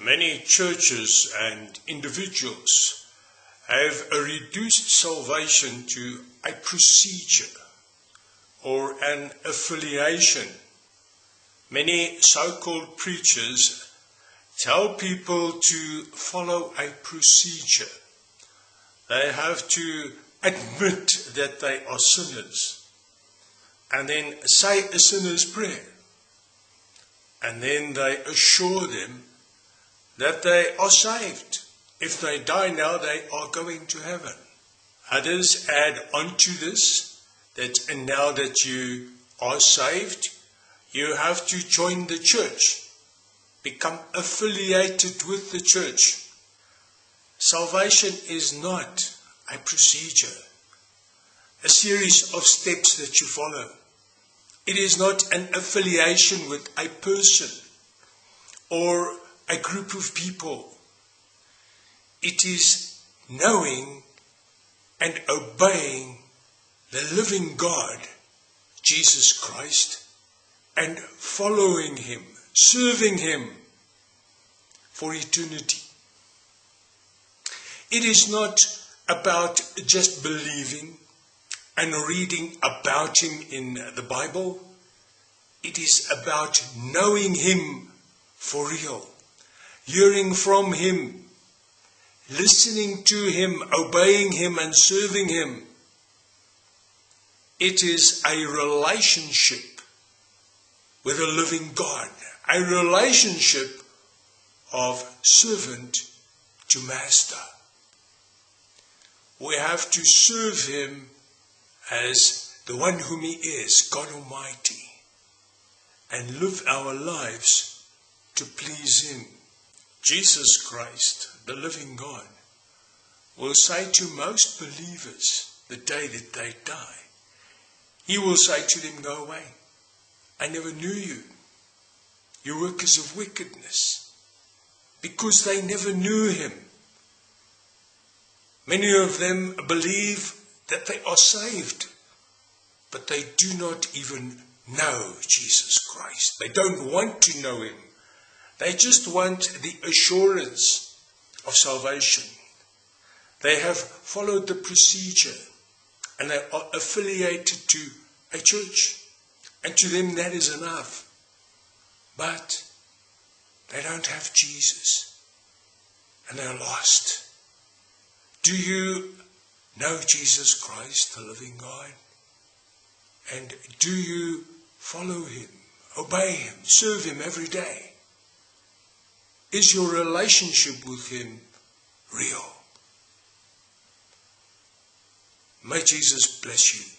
Many churches and individuals have a reduced salvation to a procedure or an affiliation. Many so-called preachers tell people to follow a procedure. They have to admit that they are sinners and then say a sinner's prayer. And then they assure them that they are saved. If they die now, they are going to heaven. Others add on to this that and now that you are saved, you have to join the church, become affiliated with the church. Salvation is not a procedure, a series of steps that you follow. It is not an affiliation with a person or a group of people. It is knowing and obeying the living God, Jesus Christ, and following Him, serving Him for eternity. It is not about just believing and reading about him in the Bible. It is about knowing him for real, hearing from him, listening to him, obeying him, and serving him. It is a relationship with a living God, a relationship of servant to master. We have to serve him as the one whom He is, God Almighty, and live our lives to please Him. Jesus Christ, the living God, will say to most believers the day that they die, He will say to them, Go away. I never knew you. You workers of wickedness. Because they never knew Him. Many of them believe that they are saved, but they do not even know Jesus Christ. They don't want to know Him. They just want the assurance of salvation. They have followed the procedure and they are affiliated to a church. And to them that is enough. But they don't have Jesus and they're lost. Do you know Jesus Christ, the living God? And do you follow him, obey him, serve him every day? Is your relationship with him real? May Jesus bless you.